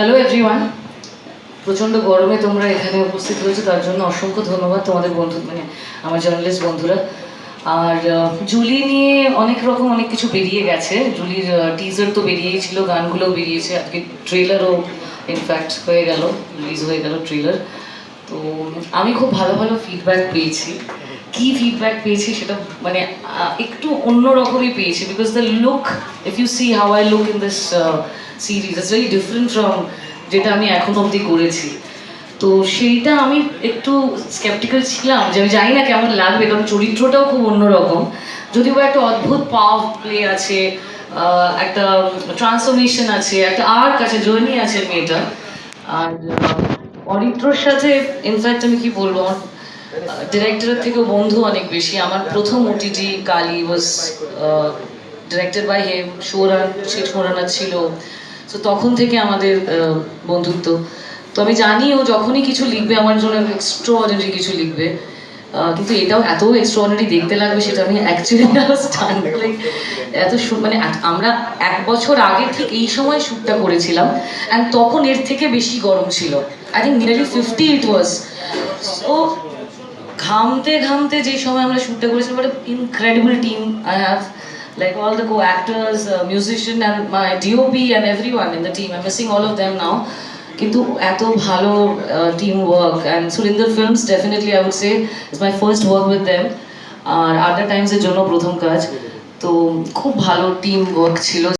Hello everyone প্রচণ্ড গরমে তোমরা এখানে উপস্থিত হয়েছো তার জন্য অসংখ্য ধন্যবাদ তোমাদের বন্ধু মানে আমার জার্নালিস্ট বন্ধুরা। আর জুলি নিয়ে অনেক রকম অনেক কিছু বেরিয়ে গেছে। জুলির টিজার তো বেরিয়েই ছিল, গানগুলোও বেরিয়েছে। আজকে ট্রেলারও ইনফ্যাক্ট হয়ে গেল রিলিজ হয়ে গেল ট্রেলার তো, আমি খুব ভালো ভালো ফিডব্যাক পেয়েছি। কি ফিডব্যাক পেয়েছি সেটা মানে একটু অন্যরকমই পেয়েছি। Because the look if you see how I look in this series it's very different from যেটা আমি এখন অবধি করেছি। তো সেইটা আমি একটু স্কেপটিক্যাল ছিলাম যে আমি জানি না কেমন লাগবে, কারণ চরিত্রটাও খুব অন্যরকম। যদিও একটা অদ্ভুত পাওয়ার প্লে আছে একটা ট্রান্সফরমেশন আছে, একটা আর্ক আছে জার্নি আছে মেয়েটা। আর অরিত্রর সাথে ইনফ্যাক্ট আমি কি বলব, আমার ডিরেক্টরের থেকেও বন্ধু অনেক বেশি। আমার প্রথম OTT Kaali was directed by Hem Sauran Sheikh Saurana ছিল। তো তখন থেকে আমাদের বন্ধুত্ব। তো আমি জানি ও যখনই কিছু লিখবে আমার জন্য এক্সট্রাঅর্ডিনারি কিছু লিখবে। কিন্তু এটাও এত এক্সট্রাঅর্ডিনারি দেখতে লাগবে সেটা আমি অ্যাকচুয়ালি এত সু- মানে আমরা এক বছর আগে ঠিক এই সময় শ্যুটটা করেছিলাম অ্যান্ড তখন এর থেকে বেশি গরম ছিল। I think nearly fifty it was so ঘামতে ঘামতে যে সময় আমরা শ্যুটটা করেছিলাম incredible team I have like all the co-actors, uh, musician and my DOP and everyone in the team. I'm missing all of them now. কিন্তু এত ভালো team work and Surinder films definitely I would say is my first work with them আর আড্ডা টাইমসের জন্য প্রথম কাজ তো খুব ভালো টিম ওয়ার্ক ছিল